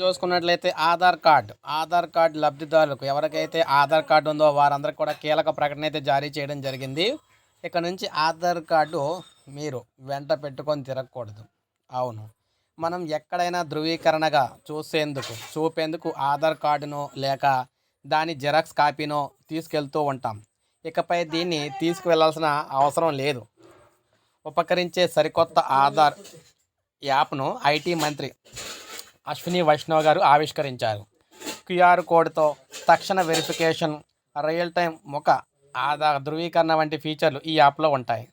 చూసుకున్నట్లయితే Aadhaar card Aadhaar card లబ్ధిదారులకు ఎవరికైతే ఆధార్ కార్డు ఉందో వారందరికీ కూడా కీలక ప్రకటన అయితే జారీ చేయడం జరిగింది. ఇక నుంచి ఆధార్ కార్డు మీరు వెంట పెట్టుకొని తిరగకూడదు. అవును. మనం ఎక్కడైనా ధృవీకరణగా చూసేందుకు చూపేందుకు ఆధార్ కార్డునో లేక దాని జెరాక్స్ కాపీనో తీసుకెళ్తూ ఉంటాం. ఇకపై దీన్ని తీసుకువెళ్ళాల్సిన అవసరం లేదు. ఉపకరించే సరికొత్త ఆధార్ యాప్ను ఐటీ మంత్రి అశ్విని వైష్ణవ్ గారు ఆవిష్కరించారు. క్యూఆర్ కోడ్తో తక్షణ వెరిఫికేషన్ రియల్ టైం ముఖ ఆధార్ ధృవీకరణ వంటి ఫీచర్లు ఈ యాప్లో ఉంటాయి.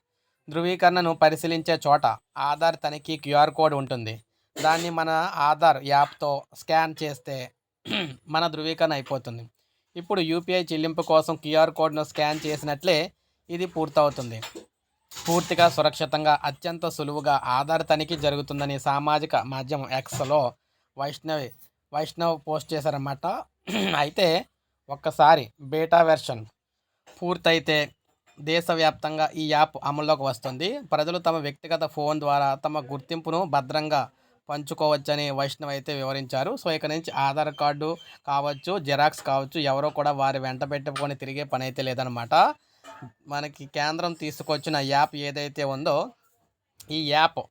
ధృవీకరణను పరిశీలించే చోట ఆధార్ తనిఖీ క్యూఆర్ కోడ్ ఉంటుంది. దాన్ని మన ఆధార్ యాప్తో స్కాన్ చేస్తే మన ధృవీకరణ అయిపోతుంది. ఇప్పుడు యూపీఐ చెల్లింపు కోసం క్యూఆర్ కోడ్ను స్కాన్ చేసినట్లే ఇది పూర్తవుతుంది. పూర్తిగా సురక్షితంగా అత్యంత సులువుగా ఆధార్ తనిఖీ జరుగుతుందని సామాజిక మాధ్యమం ఎక్స్లో వైష్ణవి వైష్ణవ్ పోస్ట్ చేశారన్నమాట. అయితే ఒక్కసారి బేటా వెర్షన్ పూర్తయితే దేశవ్యాప్తంగా ఈ యాప్ అమల్లోకి వస్తుంది. ప్రజలు తమ వ్యక్తిగత ఫోన్ ద్వారా తమ గుర్తింపును భద్రంగా పంచుకోవచ్చని వైష్ణవ్ అయితే వివరించారు. సో ఇక నుంచి ఆధార్ కార్డు కావచ్చు జెరాక్స్ కావచ్చు ఎవరో కూడా వారి వెంట పెట్టుకొని తిరిగే పని అయితే లేదనమాట మనకి కేంద్రం తీసుకొచ్చిన యాప్ ఏదైతే ఉందో ఈ యాప్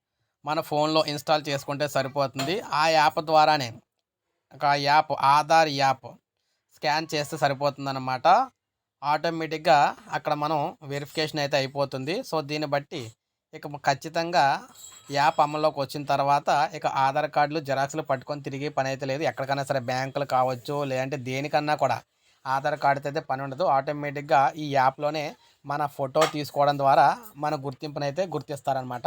మన ఫోన్లో ఇన్స్టాల్ చేసుకుంటే సరిపోతుంది. ఆ యాప్ ద్వారానే ఒక యాప్ ఆధార్ యాప్ స్కాన్ చేస్తే సరిపోతుందన్నమాట. ఆటోమేటిక్గా అక్కడ మనం వెరిఫికేషన్ అయితే అయిపోతుంది. సో దీన్ని బట్టి ఇక ఖచ్చితంగా యాప్ అమల్లోకి వచ్చిన తర్వాత ఇక ఆధార్ కార్డులు జిరాక్స్లు పట్టుకొని తిరిగే పని అయితే లేదు. ఎక్కడికైనా సరే బ్యాంకులు కావచ్చు లేదంటే దేనికన్నా కూడా ఆధార్ కార్డుతో అయితే పని ఉండదు. ఆటోమేటిక్గా ఈ యాప్లోనే మన ఫోటో తీసుకోవడం ద్వారా మన గుర్తింపునైతే గుర్తిస్తారనమాట